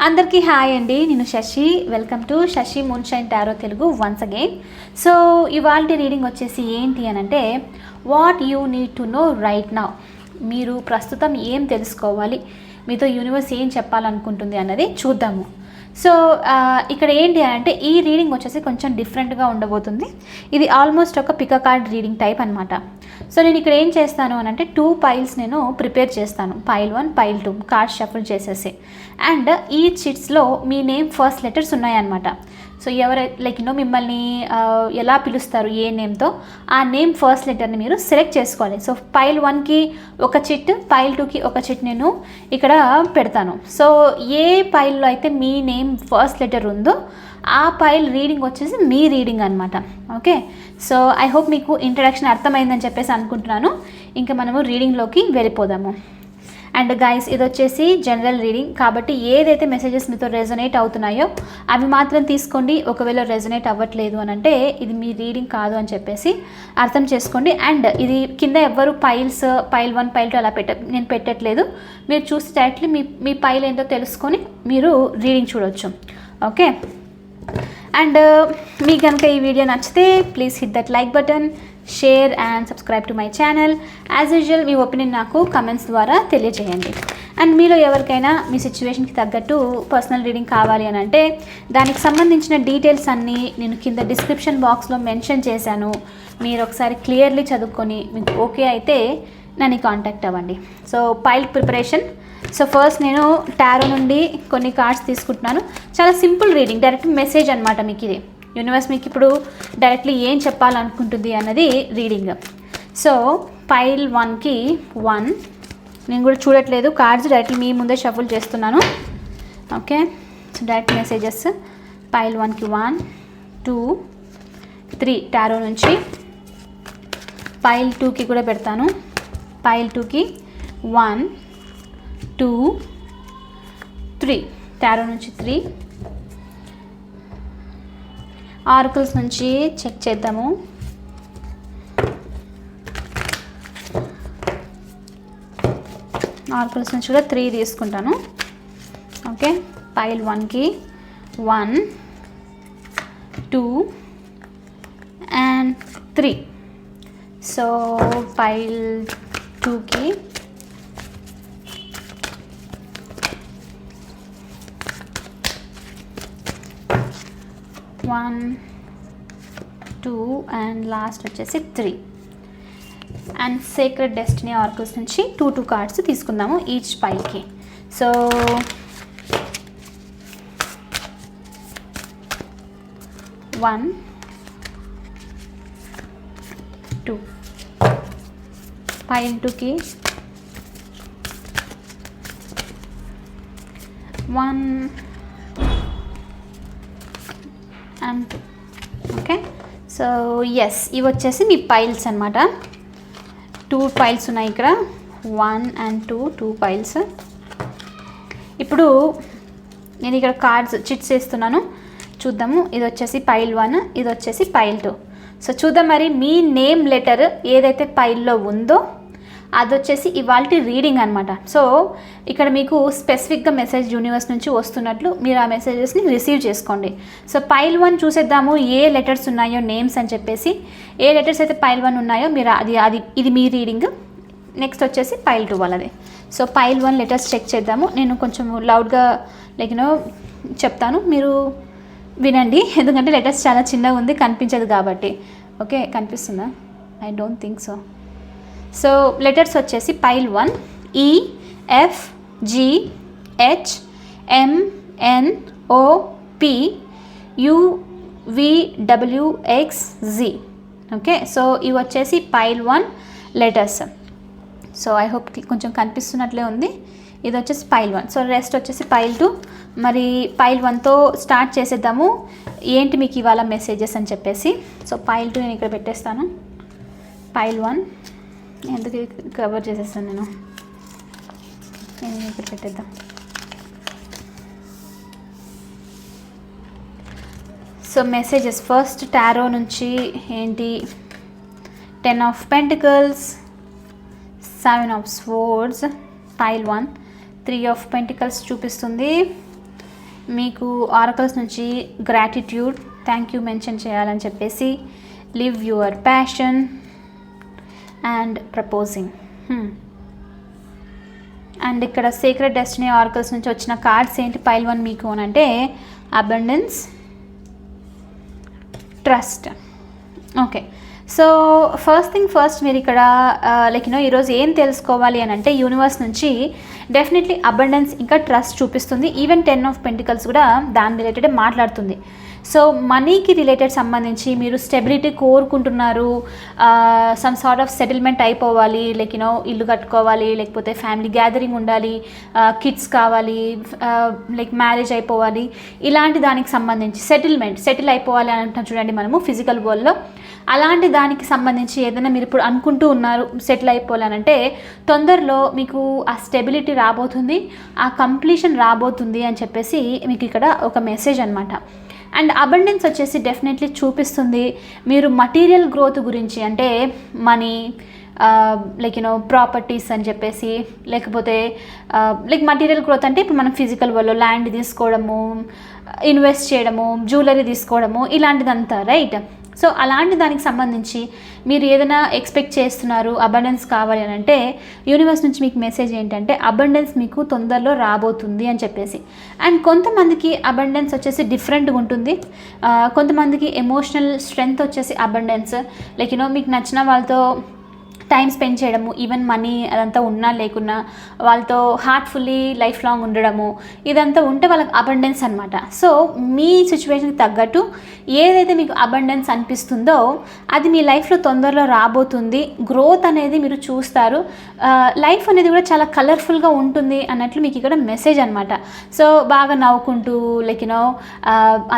అందరికీ హాయ్ అండి. నేను Sashi. Welcome to Sashi moonshine tarot Telugu once again so ఇవాళ రీడింగ్ వచ్చేసి ఏంటి అని అంటే what you need to know right now మీరు ప్రస్తుతం ఏం తెలుసుకోవాలి? మీతో యూనివర్స్ ఏం చెప్పాలనుకుంటుంది అన్నది చూద్దాము. సో ఇక్కడ ఏంటి అంటే ఈ రీడింగ్ వచ్చేసి కొంచెం డిఫరెంట్గా ఉండబోతుంది. ఇది ఆల్మోస్ట్ ఒక pick a card reading type అనమాట సో నేను ఇక్కడ ఏం చేస్తాను అని అంటే టూ పైల్స్ నేను ప్రిపేర్ చేస్తాను. Pile one pile two card shuffle చేసేసి. అండ్ ఈ చిట్స్లో మీ నేమ్ ఫస్ట్ లెటర్స్ ఉన్నాయన్నమాట. సో ఎవరై లైక్ యూనో మిమ్మల్ని ఎలా పిలుస్తారు ఏ నేమ్తో ఆ నేమ్ ఫస్ట్ లెటర్ని మీరు సెలెక్ట్ చేసుకోవాలి. సో పైల్ వన్కి ఒక చిట్ పైల్ టూకి ఒక చిట్ నేను ఇక్కడ పెడతాను. సో ఏ పైల్లో అయితే మీ నేమ్ ఫస్ట్ లెటర్ ఉందో ఆ పైల్ రీడింగ్ వచ్చేసి మీ రీడింగ్ అనమాట ఓకే సో ఐ హోప్ మీకు ఇంట్రడక్షన్ అర్థమైందని చెప్పేసి అనుకుంటున్నాను. ఇంకా మనము రీడింగ్లోకి వెళ్ళిపోదాము. అండ్ గైస్ ఇది వచ్చేసి జనరల్ రీడింగ్ కాబట్టి ఏదైతే మెసేజెస్ మీతో రెజొనేట్ అవుతున్నాయో అవి మాత్రం తీసుకోండి. ఒకవేళ రెజొనేట్ అవ్వట్లేదు అని అంటే ఇది మీ రీడింగ్ కాదు అని చెప్పేసి అర్థం చేసుకోండి. అండ్ ఇది కింద ఎవ్వరు piles pile one pile two అలా పెట్ట నేను పెట్టట్లేదు. మీరు చూసి డైరెక్ట్లీ మీ మీ పైల్ ఏంటో తెలుసుకొని మీరు రీడింగ్ చూడొచ్చు. ఓకే అండ్ మీకు కనుక ఈ వీడియో నచ్చితే please hit that like button share and subscribe to my channel as usual me opinion నాకు కమెంట్స్ ద్వారా తెలియజేయండి. అండ్ మీలో ఎవరికైనా మీ సిచ్యువేషన్కి తగ్గట్టు పర్సనల్ రీడింగ్ కావాలి అని అంటే దానికి సంబంధించిన డీటెయిల్స్ అన్నీ నేను కింద డిస్క్రిప్షన్ బాక్స్లో మెన్షన్ చేశాను. మీరు ఒకసారి క్లియర్లీ చదువుకొని మీకు ఓకే అయితే నన్ను కాంటాక్ట్ అవ్వండి. So pile preparation so first నేను టారో నుండి కొన్ని కార్డ్స్ తీసుకుంటున్నాను. చాలా సింపుల్ రీడింగ్ డైరెక్ట్ మెసేజ్ అనమాట మీకు ఇది. యూనివర్స్ మీకు ఇప్పుడు డైరెక్ట్లీ ఏం చెప్పాలనుకుంటుంది అన్నది రీడింగ్ సో ఫైల్ వన్కి వన్ నేను కూడా చూడట్లేదు కార్డ్స్ డైరెక్ట్లీ మీ ముందే షఫుల్ చేస్తున్నాను. Okay so direct messages pile వన్కి వన్ టూ త్రీ టారో నుంచి ఫైల్ టూకి కూడా పెడతాను. ఫైల్ టూకి వన్ టూ త్రీ టారో నుంచి త్రీ ఆర్కుల్స్ నుంచి చెక్ చేద్దాము. ఆర్కుల్స్ నుంచి కూడా త్రీ తీసుకుంటాను. ఓకే? పైల్ వన్కి one two and three. So pile టూకి వన్ టూ అండ్ లాస్ట్ వచ్చేసి three and secret destiny oracles నుంచి టూ టూ కార్డ్స్ తీసుకుందాము ఈచ్ పైకి. సో వన్ టూ ఫైవ్ టూకి one and okay so yes ఇవి వచ్చేసి మీ పైల్స్ అనమాట టూ పైల్స్ ఉన్నాయి ఇక్కడ. One and two two piles ఇప్పుడు నేను ఇక్కడ కార్డ్స్ చిట్స్ వేస్తున్నాను. చూద్దాము. ఇది వచ్చేసి పైల్ వన్ ఇది వచ్చేసి పైల్ టూ సో చూద్దాం మరి మీ నేమ్ లెటర్ ఏదైతే పైల్లో ఉందో అది వచ్చేసి ఇవాళ రీడింగ్ అనమాట సో ఇక్కడ మీకు స్పెసిఫిక్గా మెసేజ్ యూనివర్స్ నుంచి వస్తున్నట్లు మీరు ఆ మెసేజెస్ని రిసీవ్ చేసుకోండి. సో పైల్ వన్ చూసేద్దాము ఏ లెటర్స్ ఉన్నాయో నేమ్స్ అని చెప్పేసి. ఏ లెటర్స్ అయితే పైల్ వన్ ఉన్నాయో మీరు అది అది ఇది మీ రీడింగ్ నెక్స్ట్ వచ్చేసి పైల్ టూ వాళ్ళది. So pile one letters check చేద్దాము. నేను కొంచెం లౌడ్గా లైక్నో చెప్తాను. మీరు వినండి. ఎందుకంటే లెటర్స్ చాలా చిన్నగా ఉంది కనిపించదు కాబట్టి. ఓకే కనిపిస్తుందా? I don't think so so letters వచ్చేసి pile one E F G H M N O P U W X G okay so ఇవి వచ్చేసి pile one letters so I hope కొంచెం కనిపిస్తున్నట్లే ఉంది. ఇది వచ్చేసి పైల్ వన్ సో రెస్ట్ వచ్చేసి pile two మరి పైల్ వన్తో స్టార్ట్ చేసేద్దాము. ఏంటి మీకు ఇవాళ మెసేజెస్ అని చెప్పేసి? సో పైల్ టూ నేను ఇక్కడ పెట్టేస్తాను. పైల్ వన్ ఎందుకు కవర్ చేసేస్తాను నేను? నేను ఇక్కడ పెట్టేద్దాం? సో మెసేజెస్ ఫస్ట్ టారో నుంచి ఏంటి? Ten of pentacles seven of swords pile one three of pentacles చూపిస్తుంది. మీకు ఆర్కల్స్ నుంచి గ్రాటిట్యూడ్ థ్యాంక్ యూ మెన్షన్ చేయాలని చెప్పేసి live your passion and proposing. And ఇక్కడ సీక్రెట్ డెస్టినీ ఆర్కల్స్ నుంచి వచ్చిన కార్డ్స్ ఏంటి? పైల్ వన్ మీకు అని అంటే abundance trust okay so first thing first మీరు ఇక్కడ లైక్ యూనో ఈరోజు ఏం తెలుసుకోవాలి అని అంటే యూనివర్స్ నుంచి డెఫినెట్లీ అబండెన్స్ ఇంకా ట్రస్ట్ చూపిస్తుంది. ఈవెన్ టెన్ ఆఫ్ పెంటికల్స్ కూడా దాని రిలేటెడ్ మాట్లాడుతుంది. సో మనీకి రిలేటెడ్ సంబంధించి మీరు స్టెబిలిటీ కోరుకుంటున్నారు సమ్ సార్ట్ ఆఫ్ సెటిల్మెంట్ అయిపోవాలి లైక్ యూనో ఇల్లు కట్టుకోవాలి లేకపోతే ఫ్యామిలీ గ్యాదరింగ్ ఉండాలి కిడ్స్ కావాలి లైక్ మ్యారేజ్ అయిపోవాలి ఇలాంటి దానికి సంబంధించి సెటిల్మెంట్ సెటిల్ అయిపోవాలి అని అంటున్నాం చూడండి మనము ఫిజికల్ వరల్డ్లో అలాంటి దానికి సంబంధించి ఏదైనా మీరు ఇప్పుడు అనుకుంటూ ఉన్నారు సెటిల్ అయిపోవాలనంటే తొందరలో మీకు ఆ స్టెబిలిటీ రాబోతుంది ఆ కంప్లీషన్ రాబోతుంది అని చెప్పేసి మీకు ఇక్కడ ఒక మెసేజ్ అనమాట అండ్ అబండెన్స్ వచ్చేసి డెఫినెట్లీ చూపిస్తుంది. మీరు మటీరియల్ గ్రోత్ గురించి అంటే మనీ లైక్ యూనో ప్రాపర్టీస్ అని చెప్పేసి లేకపోతే లైక్ మటీరియల్ గ్రోత్ అంటే ఇప్పుడు మనం ఫిజికల్ వాళ్ళు ల్యాండ్ తీసుకోవడము ఇన్వెస్ట్ చేయడము జ్యువెలరీ తీసుకోవడము ఇలాంటిదంతా రైట్ సో అలాంటి దానికి సంబంధించి మీరు ఏదైనా ఎక్స్పెక్ట్ చేస్తున్నారు అబండెన్స్ కావాలి అని అంటే యూనివర్స్ నుంచి మీకు మెసేజ్ ఏంటంటే అబండెన్స్ మీకు తొందరలో రాబోతుంది అని చెప్పేసి. అండ్ కొంతమందికి అబండెన్స్ వచ్చేసి డిఫరెంట్గా ఉంటుంది. కొంతమందికి ఎమోషనల్ స్ట్రెంగ్త్ వచ్చేసి అబండెన్స్ లైక్ యూనో మీకు నచ్చిన వాళ్ళతో టైం స్పెండ్ చేయడము ఈవెన్ మనీ అదంతా ఉన్నా లేకున్నా వాళ్ళతో హార్ట్ఫుల్లీ లైఫ్ లాంగ్ ఉండడము ఇదంతా ఉంటే వాళ్ళకి అబండెన్స్ అనమాట సో మీ సిచ్యువేషన్కి తగ్గట్టు ఏదైతే మీకు అబండెన్స్ అనిపిస్తుందో అది మీ లైఫ్లో తొందరలో రాబోతుంది. గ్రోత్ అనేది మీరు చూస్తారు. లైఫ్ అనేది కూడా చాలా కలర్ఫుల్గా ఉంటుంది అన్నట్లు మీకు ఇక్కడ మెసేజ్ అనమాట సో బాగా నవ్వుకుంటూ లైక్ యూనో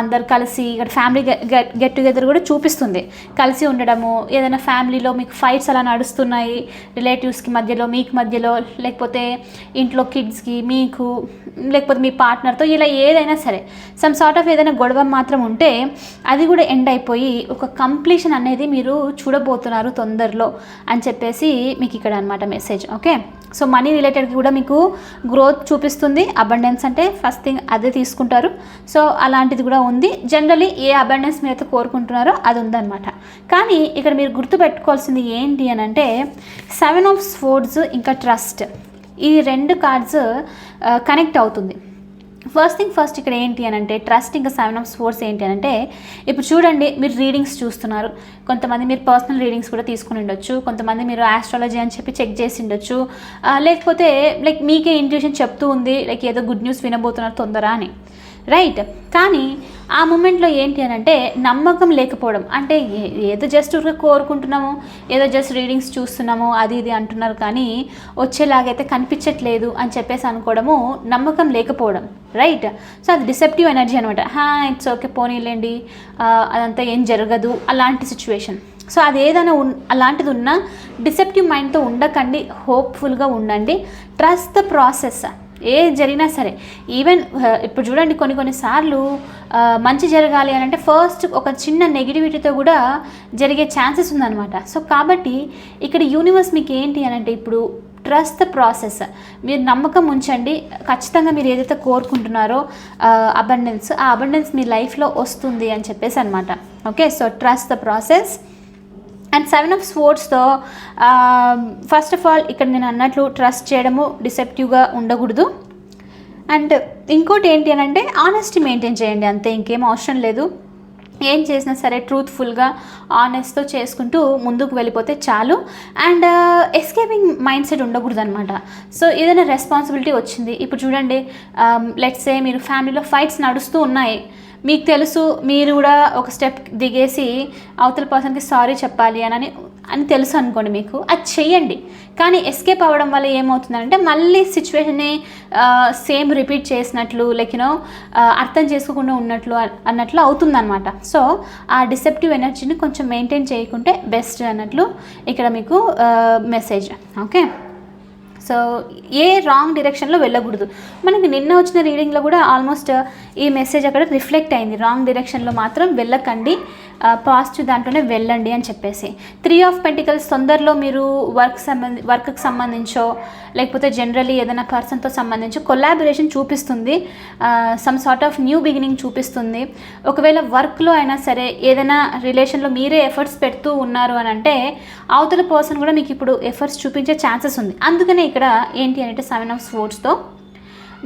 అందరు కలిసి ఇక్కడ ఫ్యామిలీ గెట్ టుగెదర్ కూడా చూపిస్తుంది. కలిసి ఉండడము ఏదైనా ఫ్యామిలీలో మీకు ఫైట్స్ అలా నడుస్తుంది వస్తున్నాయి రిలేటివ్స్కి మధ్యలో మీకు మధ్యలో లేకపోతే ఇంట్లో కిడ్స్కి మీకు లేకపోతే మీ పార్ట్నర్తో ఇలా ఏదైనా సరే సమ్ సార్ట్ ఆఫ్ ఏదైనా గొడవ మాత్రం ఉంటే అది కూడా ఎండ్ అయిపోయి ఒక కంప్లీషన్ అనేది మీరు చూడబోతున్నారు తొందరలో అని చెప్పేసి మీకు ఇక్కడ అనమాట message okay so money related కూడా మీకు గ్రోత్ చూపిస్తుంది. అబండెన్స్ అంటే ఫస్ట్ థింగ్ అదే తీసుకుంటారు. సో అలాంటిది కూడా ఉంది. జనరలీ ఏ అబండెన్స్ మీరైతే కోరుకుంటున్నారో అది ఉందన్నమాట. కానీ ఇక్కడ మీరు గుర్తుపెట్టుకోవాల్సింది ఏంటి అని అంటే సెవెన్ ఆఫ్ స్పోర్ట్స్ ఇంకా ట్రస్ట్ ఈ రెండు కార్డ్స్ కనెక్ట్ అవుతుంది. ఫస్ట్ థింగ్ ఫస్ట్ ఇక్కడ ఏంటి అని అంటే ట్రస్ట్ ఇంకా సెవెన్ ఆఫ్ స్పోర్ట్స్ ఏంటి అని అంటే ఇప్పుడు చూడండి మీరు రీడింగ్స్ చూస్తున్నారు. కొంతమంది మీరు పర్సనల్ రీడింగ్స్ కూడా తీసుకుని ఉండొచ్చు. కొంతమంది మీరు ఆస్ట్రాలజీ అని చెప్పి చెక్ చేసి ఉండొచ్చు. లేకపోతే లైక్ మీకే ఇంట్యూషన్ చెప్తూ ఉంది లైక్ ఏదో గుడ్ న్యూస్ వినబోతున్నారు తొందర అని. రైట్ కానీ ఆ మూమెంట్లో ఏంటి అని అంటే నమ్మకం లేకపోవడం. అంటే ఏదో జస్ట్ కోరుకుంటున్నాము ఏదో జస్ట్ రీడింగ్స్ చూస్తున్నాము అది ఇది అంటున్నారు కానీ వచ్చేలాగైతే కనిపించట్లేదు అని చెప్పేసి అనుకోవడము నమ్మకం లేకపోవడం రైట్ సో అది డిసెప్టివ్ ఎనర్జీ అనమాట హా ఇట్స్ ఓకే పోనీలేండి. అదంతా ఏం జరగదు. అలాంటి సిచ్యువేషన్ సో అది ఏదైనా ఉన్ అలాంటిది ఉన్నా డిసెప్టివ్ మైండ్తో ఉండకండి హోప్ఫుల్గా ఉండండి. ట్రస్ట్ ద ప్రాసెస్ ఏ జరిగినా సరే ఈవెన్ uh, ఇప్పుడు చూడండి కొన్ని కొన్నిసార్లు uh, మంచి జరగాలి అని అంటే ఫస్ట్ ఒక చిన్న నెగిటివిటీతో కూడా జరిగే ఛాన్సెస్ ఉందన్నమాట. సో కాబట్టి ఇక్కడ యూనివర్స్ మీకు ఏంటి అని అంటే ఇప్పుడు ట్రస్ట్ ద ప్రాసెస్ మీరు నమ్మకం ఉంచండి. ఖచ్చితంగా మీరు ఏదైతే కోరుకుంటున్నారో uh, అబండెన్స్ ఆ అబండెన్స్ మీ లైఫ్లో వస్తుంది అని చెప్పేసి అనమాట okay so trust the process and seven of స్పోర్ట్స్తో first of all ఇక్కడ నేను అన్నట్లు ట్రస్ట్ చేయడము డిసెప్టివ్గా ఉండకూడదు. అండ్ ఇంకోటి ఏంటి అని అంటే ఆనెస్టీ మెయింటైన్ చేయండి అంతే ఇంకేం అవసరం లేదు. ఏం చేసినా సరే ట్రూత్ఫుల్గా ఆనెస్ట్తో చేసుకుంటూ ముందుకు వెళ్ళిపోతే చాలు. అండ్ ఎస్కేపింగ్ మైండ్ సెట్ ఉండకూడదు అనమాట సో ఏదైనా రెస్పాన్సిబిలిటీ వచ్చింది. ఇప్పుడు చూడండి లెట్సే మీరు ఫ్యామిలీలో ఫైట్స్ నడుస్తూ ఉన్నాయి. మీకు తెలుసు మీరు కూడా ఒక స్టెప్ దిగేసి అవతల పర్సన్కి సారీ చెప్పాలి అని అని తెలుసు అనుకోండి మీకు అది చెయ్యండి. కానీ ఎస్కేప్ అవ్వడం వల్ల ఏమవుతుందంటే మళ్ళీ సిచ్యువేషన్ని సేమ్ రిపీట్ చేసినట్లు లైక్ యూనో అర్థం చేసుకోకుండా ఉన్నట్లు అన్నట్లు అవుతుందన్నమాట. సో ఆ డిసెప్టివ్ ఎనర్జీని కొంచెం మెయింటైన్ చేయకుంటే బెస్ట్ అన్నట్లు ఇక్కడ మీకు message okay so a wrong డైరెక్షన్లో వెళ్ళకూడదు. మనకి నిన్న వచ్చిన రీడింగ్లో కూడా ఆల్మోస్ట్ ఈ మెసేజ్ అక్కడ రిఫ్లెక్ట్ అయింది. రాంగ్ డైరెక్షన్లో మాత్రం వెళ్ళకండి. పాజిటివ్ దాంట్లోనే వెళ్ళండి అని చెప్పేసి. త్రీ ఆఫ్ పెంటికల్స్ తొందరలో మీరు వర్క్ సంబంధి వర్క్కి సంబంధించో లేకపోతే జనరలీ ఏదైనా పర్సన్తో సంబంధించి కొలాబరేషన్ చూపిస్తుంది. Some sort of new beginning చూపిస్తుంది. ఒకవేళ వర్క్లో అయినా సరే ఏదైనా రిలేషన్లో మీరే ఎఫర్ట్స్ పెడుతూ ఉన్నారు అని అంటే అవతల పర్సన్ కూడా మీకు ఇప్పుడు ఎఫర్ట్స్ చూపించే ఛాన్సెస్ ఉంది. అందుకనే ఇక్కడ ఏంటి అంటే సెవెన్ ఆఫ్ స్పోర్ట్స్తో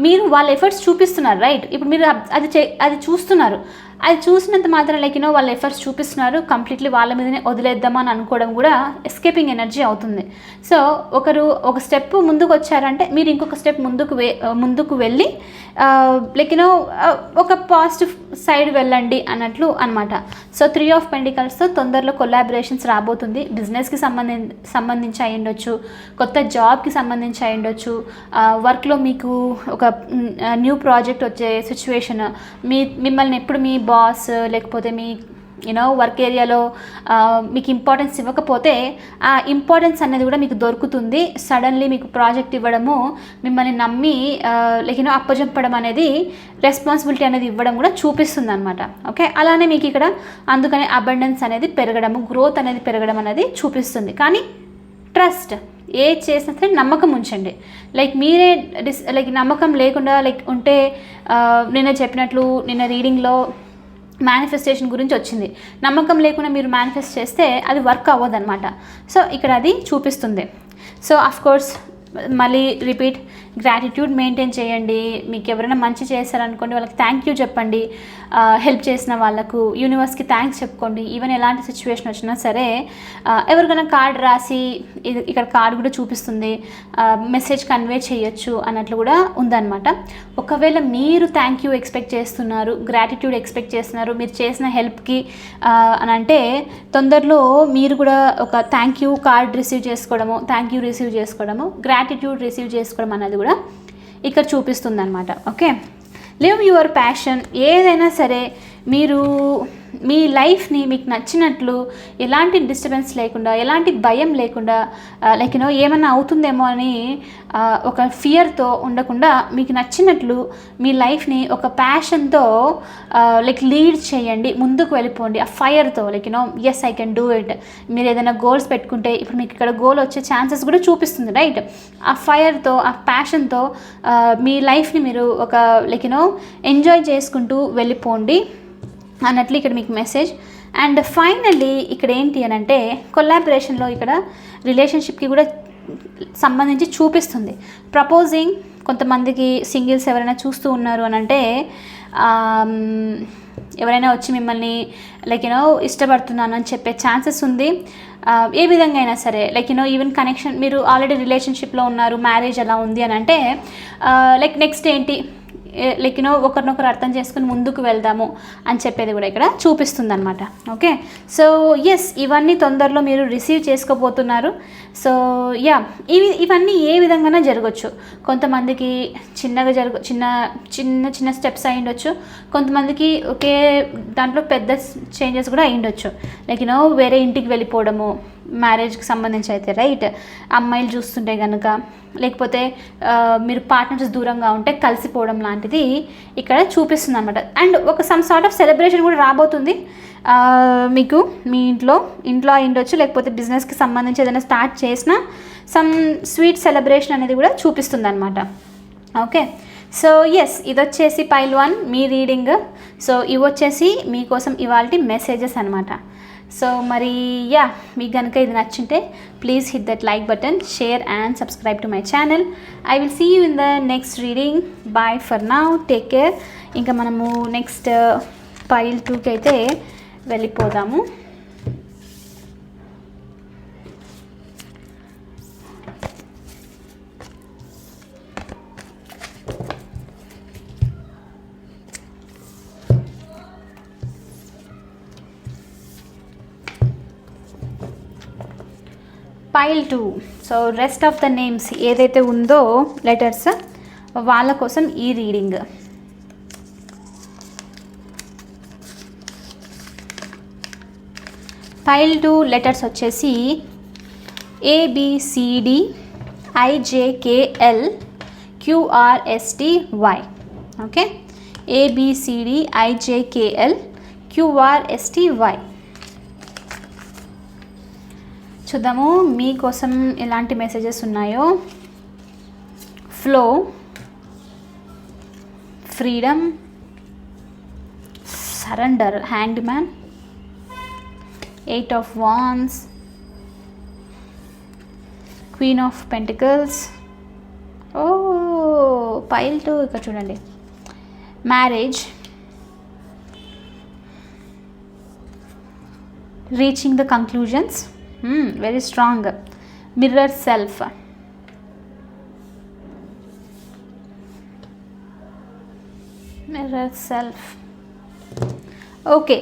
మీరు వాళ్ళ ఎఫర్ట్స్ చూపిస్తున్నారు రైట్ ఇప్పుడు మీరు అది చే అది చూస్తున్నారు. అది చూసినంత మాత్రం లైక్ యూనో వాళ్ళ ఎఫర్ట్స్ చూపిస్తున్నారు. కంప్లీట్లీ వాళ్ళ మీదనే వదిలేద్దామని అనుకోవడం కూడా ఎస్కేపింగ్ ఎనర్జీ అవుతుంది. సో ఒకరు ఒక స్టెప్ ముందుకు వచ్చారంటే మీరు ఇంకొక స్టెప్ ముందుకు వే uh, ముందుకు వెళ్ళి uh, లైక్ యూనో uh, ఒక పాజిటివ్ సైడ్ వెళ్ళండి అన్నట్లు అనమాట సో త్రీ ఆఫ్ పెండికల్స్తో తొందరలో కొలాబరేషన్స్ రాబోతుంది. బిజినెస్కి సంబంధి సంబంధించి అయి ఉండొచ్చు కొత్త జాబ్కి సంబంధించి అయి ఉండొచ్చు వర్క్లో మీకు ఒక mm, న్యూ ప్రాజెక్ట్ వచ్చే సిచ్యువేషన్ మీ మిమ్మల్ని ఎప్పుడు మీ బాస్ uh, లేకపోతే మీ యూనో వర్క్ ఏరియాలో మీకు ఇంపార్టెన్స్ ఇవ్వకపోతే ఆ ఇంపార్టెన్స్ అనేది కూడా మీకు దొరుకుతుంది. సడన్లీ మీకు ప్రాజెక్ట్ ఇవ్వడము మిమ్మల్ని నమ్మి లైక్ యూనో అప్పజెప్పడం అనేది రెస్పాన్సిబిలిటీ అనేది ఇవ్వడం కూడా చూపిస్తుంది అనమాట ఓకే అలానే మీకు ఇక్కడ అందుకనే అబండెన్స్ అనేది పెరగడము గ్రోత్ అనేది పెరగడం అనేది చూపిస్తుంది. కానీ ట్రస్ట్ ఏ చేసినా సరే నమ్మకం ఉంచండి. లైక్ మీరే డిస్ లైక్ నమ్మకం లేకుండా లైక్ ఉంటే uh, నిన్న చెప్పినట్లు నిన్న రీడింగ్లో మేనిఫెస్టేషన్ గురించి వచ్చింది. నమ్మకం లేకుండా మీరు మేనిఫెస్ట్ చేస్తే అది వర్క్ అవ్వదు అనమాట సో ఇక్కడ అది చూపిస్తుంది. సో అఫ్ కోర్స్ మళ్ళీ రిపీట్ గ్రాటిట్యూడ్ మెయింటైన్ చేయండి. మీకు ఎవరైనా మంచి చేశారనుకోండి వాళ్ళకి థ్యాంక్ యూ చెప్పండి. హెల్ప్ చేసిన వాళ్ళకు యూనివర్స్కి థ్యాంక్స్ చెప్పుకోండి. ఈవెన్ ఎలాంటి సిచ్యువేషన్ వచ్చినా సరే ఎవరికైనా కార్డ్ రాసి ఇది- ఇక్కడ కార్డు కూడా చూపిస్తుంది. మెసేజ్ కన్వే చేయొచ్చు అన్నట్లు కూడా ఉందన్నమాట. ఒకవేళ మీరు థ్యాంక్ యూ ఎక్స్పెక్ట్ చేస్తున్నారు గ్రాటిట్యూడ్ ఎక్స్పెక్ట్ చేస్తున్నారు మీరు చేసిన హెల్ప్కి అని అంటే తొందరలో మీరు కూడా ఒక థ్యాంక్ యూ కార్డ్ రిసీవ్ చేసుకోవడము థ్యాంక్ యూ రిసీవ్ చేసుకోవడము గ్రాటిట్యూడ్ రిసీవ్ చేసుకోవడం అనేది కూడా ఇక్కడ చూపిస్తుంది అనమాట ఓకే లివ్ యువర్ ప్యాషన్ ఏదైనా సరే మీరు మీ లైఫ్ని మీకు నచ్చినట్లు ఎలాంటి డిస్టర్బెన్స్ లేకుండా ఎలాంటి భయం లేకుండా లైక్ యూనో ఏమైనా అవుతుందేమో అని ఒక ఫియర్తో ఉండకుండా మీకు నచ్చినట్లు మీ లైఫ్ని ఒక ప్యాషన్తో లైక్ లీడ్ చేయండి ముందుకు వెళ్ళిపోండి ఆ ఫైర్తో like you know yes I can do it మీరు ఏదైనా గోల్స్ పెట్టుకుంటే ఇప్పుడు మీకు ఇక్కడ గోల్ వచ్చే ఛాన్సెస్ కూడా చూపిస్తుంది రైట్ ఆ ఫైర్తో ఆ ప్యాషన్తో మీ లైఫ్ని మీరు ఒక లైక్ యూనో ఎంజాయ్ చేసుకుంటూ వెళ్ళిపోండి. అన్నట్లు ఇక్కడ మీకు మెసేజ్ అండ్ ఫైనల్లీ ఇక్కడ ఏంటి అని అంటే కొలాబరేషన్లో ఇక్కడ రిలేషన్షిప్కి కూడా సంబంధించి చూపిస్తుంది. ప్రపోజింగ్ కొంతమందికి సింగిల్స్ ఎవరైనా చూస్తూ ఉన్నారు అని అంటే um, ఎవరైనా వచ్చి మిమ్మల్ని లైక్ యూనో ఇష్టపడుతున్నాను అని చెప్పే ఛాన్సెస్ ఉంది. Uh, ఏ విధంగా అయినా సరే like you know even connection మీరు ఆల్రెడీ రిలేషన్షిప్లో ఉన్నారు మ్యారేజ్ అలా ఉంది అని అంటే uh, లైక్ నెక్స్ట్ ఏంటి? లైక్ యూనో ఒకరినొకరు అర్థం చేసుకుని ముందుకు వెళ్దాము అని చెప్పేది కూడా ఇక్కడ చూపిస్తుంది అనమాట ఓకే సో ఎస్ ఇవన్నీ తొందరలో మీరు రిసీవ్ చేసుకోబోతున్నారు. సో యా ఇవి ఇవన్నీ ఏ విధంగానే జరగచ్చు? కొంతమందికి చిన్నగా జరగ చిన్న చిన్న చిన్న స్టెప్స్ అయి ఉండొచ్చు. కొంతమందికి ఒకే దాంట్లో పెద్ద చేంజెస్ కూడా అయి ఉండొచ్చు. లైక్ యూనో వేరే ఇంటికి వెళ్ళిపోవడము మ్యారేజ్కి సంబంధించి అయితే రైట్ అమ్మాయిలు చూస్తుంటే కనుక లేకపోతే మీరు పార్ట్నర్స్ దూరంగా ఉంటే కలిసిపోవడం లాంటిది ఇక్కడ చూపిస్తుంది అనమాట అండ్ ఒక సమ్ సార్ట్ ఆఫ్ సెలబ్రేషన్ కూడా రాబోతుంది. మీకు మీ ఇంట్లో ఇంట్లో అయిండొచ్చు లేకపోతే బిజినెస్కి సంబంధించి ఏదైనా స్టార్ట్ చేసినా సమ్ స్వీట్ సెలబ్రేషన్ అనేది కూడా చూపిస్తుంది అనమాట ఓకే సో ఎస్ ఇది వచ్చేసి పైల్ వన్ మీ రీడింగ్ సో ఇవి వచ్చేసి మీకోసం ఇవాళ మెసేజెస్ అనమాట సో మరి యా మీకు కనుక ఇది నచ్చింటే please hit that like button share and subscribe to my channel I will see you in the next reading bye for now take care ఇంకా మనము నెక్స్ట్ పైల్ టూకి అయితే వెళ్ళిపోదాము. Pile two so rest of the names ఏదైతే ఉందో letters వాళ్ళ కోసం ఈ రీడింగ్ పైల్ టూ లెటర్స్ వచ్చేసి A B C D I J K L Q R S T Y okay A B C D I J K L Q R S T Y చూద్దాము. మీకోసం ఎలాంటి messages ఉన్నాయో? Flow freedom surrender hanged man eight of wands queen of pentacles oh pile two ఇక్కడ చూడండి. Marriage reaching the conclusions very strong mirror self mirror self okay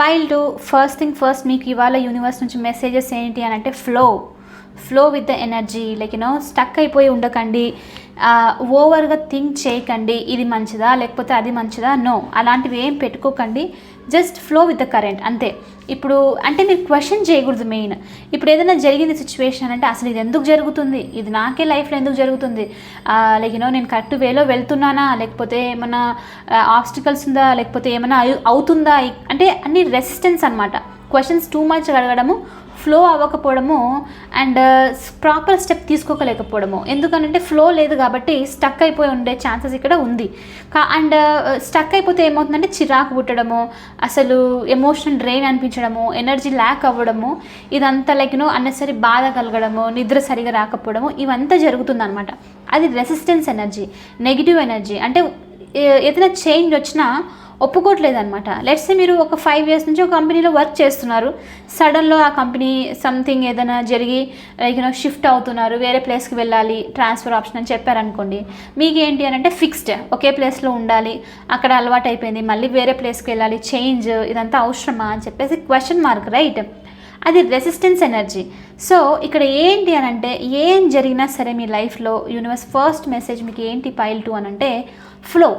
pile two first thing first మీకు ఇవాళ universe నుంచి messages ఏంటి అని అంటే flow flow with the energy like you know stuck అయిపోయి ఉండకండి. ఓవర్గా థింక్ చేయకండి. ఇది మంచిదా? లేకపోతే అది మంచిదా? నో అలాంటివి ఏం పెట్టుకోకండి. Just flow with the current అంతే. ఇప్పుడు అంటే మీరు క్వశ్చన్ చేయకూడదు మెయిన్ ఇప్పుడు ఏదైనా జరిగింది సిచ్యువేషన్ అంటే అసలు ఇది ఎందుకు జరుగుతుంది? ఇది నాకే లైఫ్లో ఎందుకు జరుగుతుంది? లైక్ యూనో నేను కరెక్ట్ వేలో వెళ్తున్నానా? లేకపోతే ఏమైనా ఆబ్స్టికల్స్ ఉందా? లేకపోతే ఏమైనా అవుతుందా? అంటే అన్ని రెసిస్టెన్స్ అనమాట క్వశ్చన్స్ టూ మచ్ అడగడము ఫ్లో అవ్వకపోవడము అండ్ ప్రాపర్ స్టెప్ తీసుకోకలేకపోవడము. ఎందుకనంటే ఫ్లో లేదు కాబట్టి స్టక్ అయిపోయి ఉండే ఛాన్సెస్ ఇక్కడ ఉంది. కా అండ్ స్టక్ uh, అయిపోతే ఏమవుతుందంటే చిరాకు పుట్టడము అసలు ఎమోషనల్ డ్రైన్ అనిపించడము ఎనర్జీ ల్యాక్ అవ్వడము ఇదంతా లైక్ నో అన్నెసరీ బాధ కలగడము నిద్ర సరిగా రాకపోవడము ఇవంతా జరుగుతుందన్నమాట. అది రెసిస్టెన్స్ ఎనర్జీ నెగిటివ్ ఎనర్జీ అంటే ఏదైనా చేంజ్ వచ్చినా ఒప్పుకోవట్లేదు అనమాట లెట్స్ మీరు ఒక ఫైవ్ ఇయర్స్ నుంచి ఒక కంపెనీలో వర్క్ చేస్తున్నారు. సడన్లో ఆ కంపెనీ సంథింగ్ ఏదైనా జరిగి లైక్ యూనో షిఫ్ట్ అవుతున్నారు వేరే ప్లేస్కి వెళ్ళాలి ట్రాన్స్ఫర్ ఆప్షన్ అని చెప్పారనుకోండి మీకు ఏంటి అని అంటే ఫిక్స్డ్ ఒకే ప్లేస్లో ఉండాలి అక్కడ అలవాటు అయిపోయింది మళ్ళీ వేరే ప్లేస్కి వెళ్ళాలి చేంజ్ ఇదంతా అవసరమా అని చెప్పేసి క్వశ్చన్ మార్క్ రైట్ అది రెసిస్టెన్స్ ఎనర్జీ సో ఇక్కడ ఏంటి అని అంటే ఏం జరిగినా సరే మీ లైఫ్లో యూనివర్స్ ఫస్ట్ మెసేజ్ మీకు ఏంటి పైల్ టు అని అంటే ఫ్లో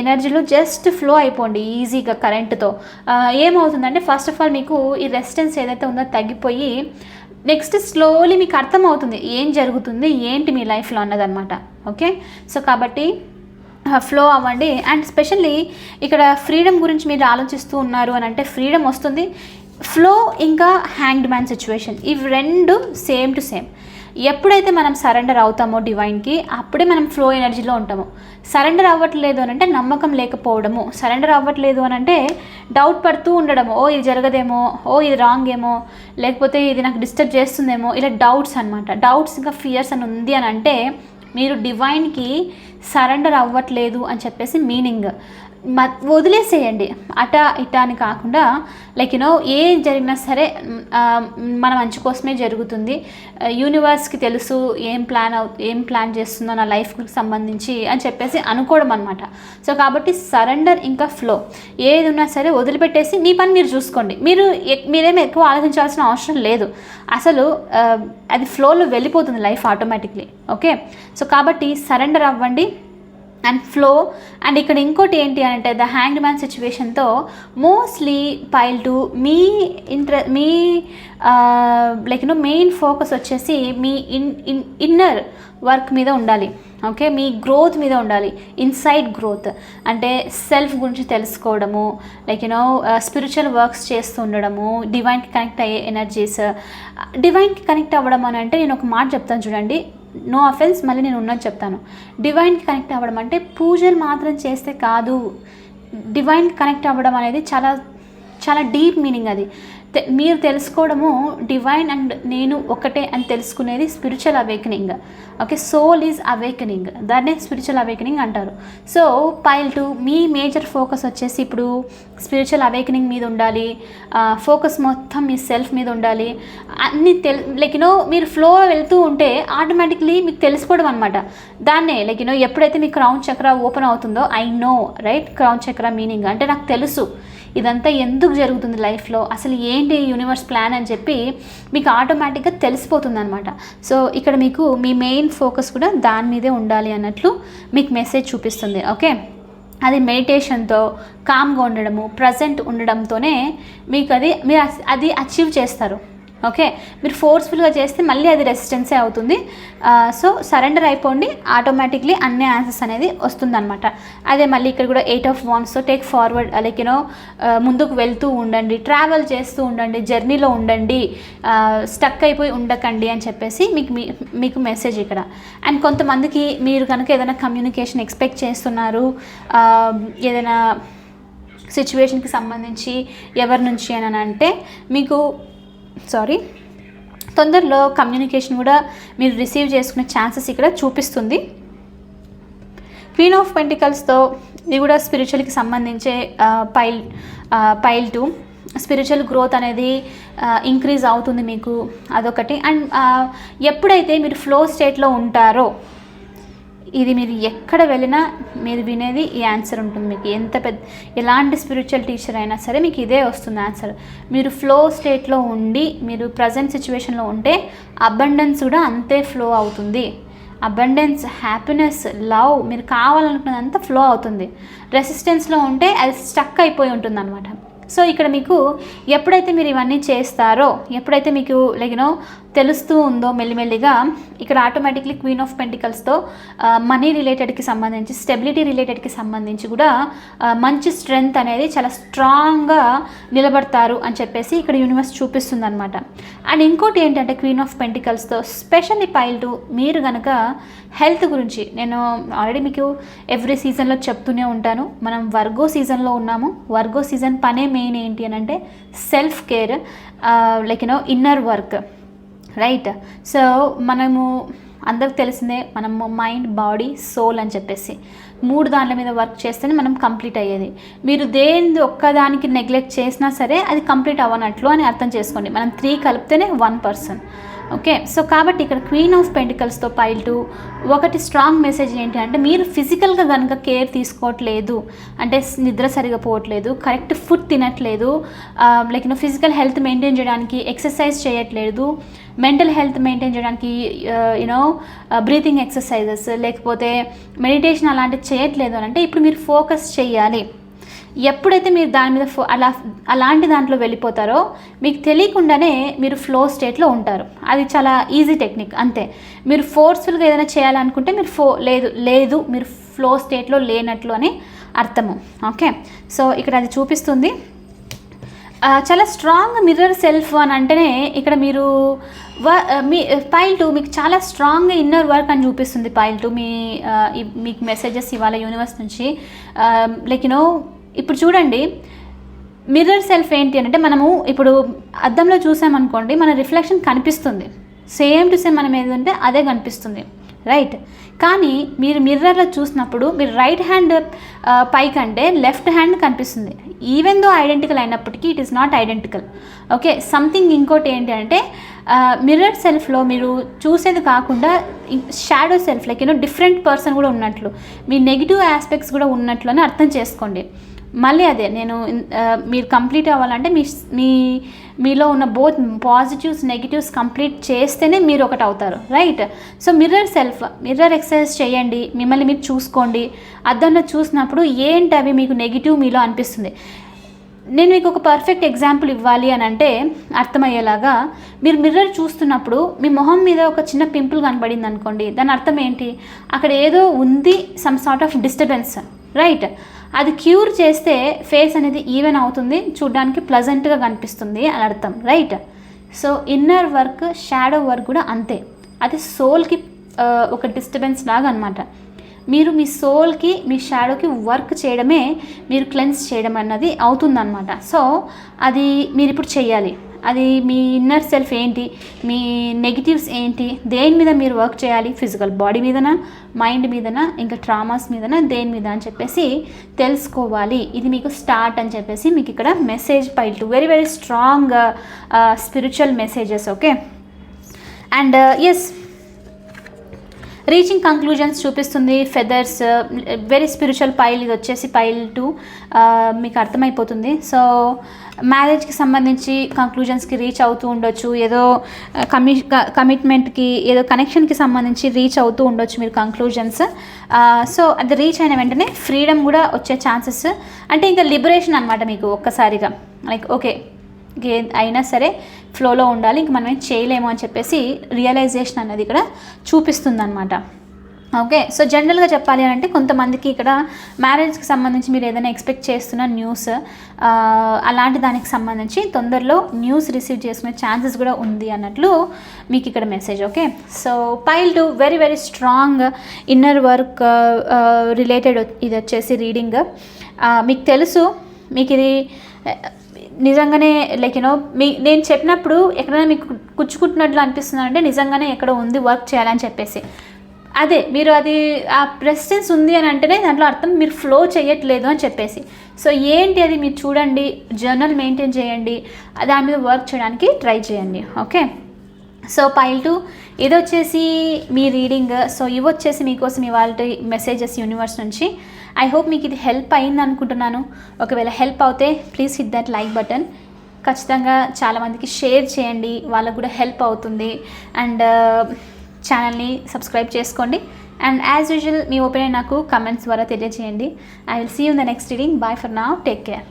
ఎనర్జీలో జస్ట్ ఫ్లో అయిపోండి ఈజీగా కరెంటుతో. ఏమవుతుందంటే ఫస్ట్ ఆఫ్ ఆల్ మీకు ఈ రెసిస్టెన్స్ ఏదైతే ఉందో తగ్గిపోయి నెక్స్ట్ స్లోలీ మీకు అర్థమవుతుంది ఏం జరుగుతుంది ఏంటి మీ లైఫ్లో అన్నదనమాట ఓకే సో కాబట్టి ఫ్లో అవ్వండి. అండ్ స్పెషల్లీ ఇక్కడ ఫ్రీడమ్ గురించి మీరు ఆలోచిస్తూ ఉన్నారు అని అంటే ఫ్రీడమ్ వస్తుంది. ఫ్లో ఇంకా హ్యాంగ్డ్ మ్యాన్ సిచ్యువేషన్ ఇవి రెండు సేమ్ టు సేమ్ ఎప్పుడైతే మనం సరెండర్ అవుతామో డివైన్కి అప్పుడే మనం ఫ్లో ఎనర్జీలో ఉంటాము. సరెండర్ అవ్వట్లేదు అని అంటే నమ్మకం లేకపోవడము. సరెండర్ అవ్వట్లేదు అని అంటే డౌట్ పడుతూ ఉండడము. ఓ ఇది జరగదేమో. ఓ ఇది రాంగ్ ఏమో లేకపోతే ఇది నాకు డిస్టర్బ్ చేస్తుందేమో. ఇలా డౌట్స్ అనమాట డౌట్స్ ఇంకా ఫియర్స్ అని ఉంది అని అంటే మీరు డివైన్కి సరెండర్ అవ్వట్లేదు అని చెప్పేసి మీనింగ్. వదిలేసేయండి. అట ఇట అని కాకుండా లైక్ యూనో ఏ జరిగినా సరే మన మంచి కోసమే జరుగుతుంది. యూనివర్స్కి తెలుసు ఏం ప్లాన్ అవు ఏం ప్లాన్ చేస్తుందో నా లైఫ్కి సంబంధించి అని చెప్పేసి అనుకోవడం అనమాట సో కాబట్టి సరెండర్ ఇంకా ఫ్లో ఏది ఉన్నా సరే వదిలిపెట్టేసి మీ పని మీరు చూసుకోండి. మీరు ఎక్- మీరేం ఎక్కువ ఆలోచించాల్సిన అవసరం లేదు. అసలు అది ఫ్లోలో వెళ్ళిపోతుంది లైఫ్ ఆటోమేటిక్లీ ఓకే సో కాబట్టి సరెండర్ అవ్వండి. అండ్ ఫ్లో అండ్ ఇక్కడ ఇంకోటి ఏంటి అంటే ద హ్యాండ్ మ్యాన్ సిచ్యువేషన్తో మోస్ట్లీ పైల్ టు మీ ఇంట్ర మీ like you know main focus వచ్చేసి మీ ఇన్ ఇన్ ఇన్నర్ వర్క్ మీద ఉండాలి. ఓకే మీ గ్రోత్ మీద ఉండాలి. ఇన్సైడ్ గ్రోత్ అంటే సెల్ఫ్ గురించి తెలుసుకోవడము like you know spiritual works చేస్తూ ఉండడము డివైన్కి కనెక్ట్ అయ్యే ఎనర్జీస్ డివైన్కి కనెక్ట్ అవ్వడం అని అంటే నేను ఒక మాట చెప్తాను చూడండి. నో అఫెన్స్ మళ్ళీ నేను ఉన్నది చెప్తాను. డివైన్కి కనెక్ట్ అవ్వడం అంటే పూజలు మాత్రం చేస్తే కాదు. డివైన్కి కనెక్ట్ అవ్వడం అనేది చాలా చాలా డీప్ మీనింగ్ అది. మీరు తెలుసుకోవడము డివైన్ అండ్ నేను ఒకటే అని తెలుసుకునేది spiritual awakening okay soul is awakening దాన్నే స్పిరిచువల్ అవేకనింగ్ అంటారు. సో పైల్ టు మీ మేజర్ ఫోకస్ వచ్చేసి ఇప్పుడు స్పిరిచువల్ అవేకనింగ్ మీద ఉండాలి. ఫోకస్ మొత్తం మీ సెల్ఫ్ మీద ఉండాలి. అన్ని తెల్ లైక్ యూనో మీరు ఫ్లో వెళ్తూ ఉంటే ఆటోమేటిక్లీ మీకు తెలిసిపోవడం అనమాట దాన్నే లైక్ యూనో ఎప్పుడైతే మీ క్రౌన్ చక్ర ఓపెన్ అవుతుందో I know right crown chakra meaning అంటే నాకు తెలుసు. ఇదంతా ఎందుకు జరుగుతుంది లైఫ్లో? అసలు ఏంటి యూనివర్స్ ప్లాన్ అని చెప్పి మీకు ఆటోమేటిక్గా తెలిసిపోతుంది అనమాట సో ఇక్కడ మీకు మీ మెయిన్ ఫోకస్ కూడా దాని మీదే ఉండాలి అన్నట్లు మీకు మెసేజ్ చూపిస్తుంది ఓకే? అది మెడిటేషన్తో కామ్గా ఉండడము ప్రజెంట్ ఉండడంతోనే మీకు అది మీరు అది అచీవ్ చేస్తారు. ఓకే? మీరు ఫోర్స్ఫుల్గా చేస్తే మళ్ళీ అది రెసిస్టెన్సే అవుతుంది. సో సరెండర్ అయిపోండి. ఆటోమేటిక్లీ అన్ని ఆన్సర్స్ అనేది వస్తుందన్నమాట. అదే మళ్ళీ ఇక్కడ కూడా eight of వాన్స్తో take forward like you know ముందుకు వెళ్తూ ఉండండి. ట్రావెల్ చేస్తూ ఉండండి. జర్నీలో ఉండండి. స్టక్ అయిపోయి ఉండకండి అని చెప్పేసి మీకు మీ- మీకు మెసేజ్ ఇక్కడ. అండ్ కొంతమందికి మీరు కనుక ఏదైనా కమ్యూనికేషన్ ఎక్స్పెక్ట్ చేస్తున్నారు ఏదైనా సిచ్యువేషన్కి సంబంధించి ఎవరి నుంచి అని అంటే మీకు సారీ తొందరలో కమ్యూనికేషన్ కూడా మీరు రిసీవ్ చేసుకునే ఛాన్సెస్ ఇక్కడ చూపిస్తుంది. క్వీన్ ఆఫ్ పెంటికల్స్తో ఇది కూడా స్పిరిచువల్కి సంబంధించే pile pile two spiritual growth అనేది ఇంక్రీజ్ అవుతుంది మీకు అదొకటి. అండ్ ఎప్పుడైతే మీరు ఫ్లో స్టేట్లో ఉంటారో ఇది మీరు ఎక్కడ వెళ్ళినా మీరు వినేది ఈ ఆన్సర్ ఉంటుంది మీకు. ఎంత పెద్ద ఎలాంటి స్పిరిచువల్ టీచర్ అయినా సరే మీకు ఇదే వస్తుంది ఆన్సర్. మీరు ఫ్లో స్టేట్లో ఉండి మీరు ప్రజెంట్ సిచ్యువేషన్లో ఉంటే అబండెన్స్ కూడా అంతే ఫ్లో అవుతుంది. అబండెన్స్ హ్యాపీనెస్ లవ్ మీరు కావాలనుకున్నదంతా ఫ్లో అవుతుంది. రెసిస్టెన్స్లో ఉంటే అది స్టక్ అయిపోయి ఉంటుంది అనమాట సో ఇక్కడ మీకు ఎప్పుడైతే మీరు ఇవన్నీ చేస్తారో ఎప్పుడైతే మీకు లైక్ తెలుస్తూ ఉందో మెల్లిమెల్లిగా ఇక్కడ ఆటోమేటిక్లీ క్వీన్ ఆఫ్ పెంటికల్స్తో మనీ రిలేటెడ్కి సంబంధించి స్టెబిలిటీ రిలేటెడ్కి సంబంధించి కూడా మంచి స్ట్రెంగ్త్ అనేది చాలా స్ట్రాంగ్గా నిలబడతారు అని చెప్పేసి ఇక్కడ యూనివర్స్ చూపిస్తుంది అనమాట అండ్ ఇంకోటి ఏంటంటే క్వీన్ ఆఫ్ పెంటికల్స్తో స్పెషల్లీ పైల్ టు మీరు కనుక హెల్త్ గురించి నేను ఆల్రెడీ మీకు ఎవ్రీ సీజన్లో చెప్తూనే ఉంటాను. మనం వర్గో సీజన్లో ఉన్నాము. వర్గో సీజన్ పనే మెయిన్ ఏంటి అని అంటే self care like you know inner work right? So మనము అందరికి తెలిసిందే మనము మైండ్ బాడీ సోల్ అని చెప్పేసి. మూడు దాంట్ల మీద వర్క్ చేస్తేనే మనం కంప్లీట్ అయ్యేది. మీరు దేని ఒక్కదానికి నెగ్లెక్ట్ చేసినా సరే అది కంప్లీట్ అవ్వనట్లు అని అర్థం చేసుకోండి. మనం త్రీ కలిపితేనే వన్ పర్సన్ ఓకే సో కాబట్టి ఇక్కడ క్వీన్ ఆఫ్ పెంటికల్స్తో పైల్టు ఒకటి స్ట్రాంగ్ మెసేజ్ ఏంటి అంటే మీరు ఫిజికల్గా కనుక కేర్ తీసుకోవట్లేదు అంటే నిద్ర సరిగా పోవట్లేదు కరెక్ట్ ఫుడ్ తినట్లేదు like no physical health maintain చేయడానికి ఎక్సర్సైజ్ చేయట్లేదు మెంటల్ హెల్త్ మెయింటైన్ చేయడానికి యూనో బ్రీతింగ్ ఎక్సర్సైజెస్ లేకపోతే మెడిటేషన్ అలాంటివి చేయట్లేదు అని అంటే ఇప్పుడు మీరు ఫోకస్ చేయాలి. ఎప్పుడైతే మీరు దాని మీద ఫో అలా అలాంటి దాంట్లో వెళ్ళిపోతారో మీకు తెలియకుండానే మీరు ఫ్లో స్టేట్లో ఉంటారు. అది చాలా ఈజీ టెక్నిక్ అంతే. మీరు ఫోర్స్ఫుల్గా ఏదైనా చేయాలనుకుంటే మీరు ఫో లేదు లేదు మీరు ఫ్లో స్టేట్లో లేనట్లు అని అర్థము. ఓకే సో ఇక్కడ అది చూపిస్తుంది. చాలా స్ట్రాంగ్ మిర్రర్ సెల్ఫ్ అని అంటేనే ఇక్కడ మీరు వ- మీ పైల్ టూ మీకు చాలా స్ట్రాంగ్ ఇన్నర్ వర్క్ అని చూపిస్తుంది. పైల్ టూ మీ మీకు మెసేజెస్ ఇవాళ యూనివర్స్ నుంచి. లైక్ యూనో ఇప్పుడు చూడండి మిర్రర్ సెల్ఫ్ ఏంటి అంటే మనము ఇప్పుడు అద్దంలో చూసామనుకోండి మన రిఫ్లెక్షన్ కనిపిస్తుంది. సేమ్ టు సేమ్ మనం ఏదంటే అదే కనిపిస్తుంది. రైట్ కానీ మీరు మిర్రర్లో చూసినప్పుడు మీరు రైట్ హ్యాండ్ పైకంటే లెఫ్ట్ హ్యాండ్ కనిపిస్తుంది. ఈవెన్ దో ఐడెంటికల్ అయినప్పటికీ it is not identical okay something ఇంకోటి ఏంటి అంటే మిర్రర్ సెల్ఫ్లో మీరు చూసేది కాకుండా shadow self like you know different person కూడా ఉన్నట్లు మీ నెగిటివ్ ఆస్పెక్ట్స్ కూడా ఉన్నట్లు అని అర్థం చేసుకోండి. మళ్ళీ అదే నేను మీరు కంప్లీట్ అవ్వాలంటే మీ మీ మీలో ఉన్న బోత్ పాజిటివ్స్ నెగిటివ్స్ కంప్లీట్ చేస్తేనే మీరు ఒకటి అవుతారు right? So mirror self mirror exercise చేయండి మిమ్మల్ని మీరు చూసుకోండి. అద్దంలో చూసినప్పుడు ఏంటి అవి మీకు నెగిటివ్ మీలో అనిపిస్తుంది? నేను మీకు ఒక పర్ఫెక్ట్ ఎగ్జాంపుల్ ఇవ్వాలి అని అంటే అర్థమయ్యేలాగా మీరు మిర్రర్ చూస్తున్నప్పుడు మీ మొహం మీద ఒక చిన్న పింపుల్ కనబడింది అనుకోండి దాని అర్థం ఏంటి? అక్కడ ఏదో ఉంది some sort of disturbance right? అది క్యూర్ చేస్తే ఫేస్ అనేది ఈవెన్ అవుతుంది చూడడానికి ప్లజెంట్గా కనిపిస్తుంది అని అర్థం right? So inner work shadow work కూడా అంతే. అది సోల్కి ఒక డిస్టర్బెన్స్ లాగా అనమాట మీరు మీ సోల్కి మీ షాడోకి వర్క్ చేయడమే మీరు క్లెన్స్ చేయడం అన్నది అవుతుందన్నమాట. సో అది మీరు ఇప్పుడు చేయాలి అది మీ ఇన్నర్ సెల్ఫ్ ఏంటి? మీ నెగిటివ్స్ ఏంటి? దేని మీద మీరు వర్క్ చేయాలి? ఫిజికల్ బాడీ మీదనా? మైండ్ మీదనా? ఇంకా ట్రామాస్ మీదనా? దేని మీద? అని చెప్పేసి తెలుసుకోవాలి. ఇది మీకు స్టార్ట్ అని చెప్పేసి మీకు ఇక్కడ message pile two very very strong spiritual messages okay and as reaching conclusions చూపిస్తుంది ఫెదర్స్ వెరీ స్పిరిచువల్ పైల్ ఇది వచ్చేసి పైల్ టు మీకు అర్థమైపోతుంది. సో మ్యారేజ్కి సంబంధించి కంక్లూజన్స్కి రీచ్ అవుతూ ఉండొచ్చు ఏదో కమి కమిట్మెంట్కి ఏదో కనెక్షన్కి సంబంధించి రీచ్ అవుతూ ఉండొచ్చు మీరు కంక్లూజన్స్ సో అది రీచ్ అయిన వెంటనే ఫ్రీడమ్ కూడా వచ్చే ఛాన్సెస్ అంటే ఇంకా లిబరేషన్ అనమాట మీకు ఒక్కసారిగా. లైక్ ఓకే గే- అయినా సరే ఫ్లోలో ఉండాలి. ఇంక మనం ఏం చేయలేము అని చెప్పేసి రియలైజేషన్ అనేది ఇక్కడ చూపిస్తుంది అనమాట ఓకే సో జనరల్గా చెప్పాలి అని అంటే కొంతమందికి ఇక్కడ మ్యారేజ్కి సంబంధించి మీరు ఏదైనా ఎక్స్పెక్ట్ చేస్తున్న న్యూస్ అలాంటి దానికి సంబంధించి తొందరలో న్యూస్ రిసీవ్ చేసుకునే ఛాన్సెస్ కూడా ఉంది అన్నట్లు మీకు ఇక్కడ message. Okay so pile two very very strong inner work related ఇది వచ్చేసి రీడింగ్ మీకు తెలుసు మీకు ఇది నిజంగానే లైక్ యూనో మీ నేను చెప్పినప్పుడు ఎక్కడైనా మీకు కుచ్చుకుంటున్నట్లు అనిపిస్తుంది అంటే నిజంగానే ఎక్కడ ఉంది వర్క్ చేయాలని చెప్పేసి. అదే మీరు అది ఆ ప్రెసిడెన్స్ ఉంది అని అంటేనే దాంట్లో అర్థం మీరు ఫ్లో చేయట్లేదు అని చెప్పేసి. సో ఏంటి అది మీరు చూడండి జర్నల్ మెయింటైన్ చేయండి దాని మీద వర్క్ చేయడానికి ట్రై చేయండి ఓకే సో పైల్ టు ఇది వచ్చేసి మీ రీడింగ్ సో ఇవి వచ్చేసి మీకోసం ఇవాళ మెసేజెస్ యూనివర్స్ నుంచి ఐ హోప్ మీకు ఇది హెల్ప్ అయింది అనుకుంటున్నాను. ఒకవేళ హెల్ప్ అవుతే please hit that like button ఖచ్చితంగా చాలామందికి షేర్ చేయండి. వాళ్ళకు కూడా హెల్ప్ అవుతుంది. అండ్ ఛానల్ని సబ్స్క్రైబ్ చేసుకోండి. అండ్ యాజ్ యూజువల్ మీ ఒపీనియన్ నాకు కమెంట్స్ ద్వారా తెలియజేయండి. I will see you the next reading bye for now take care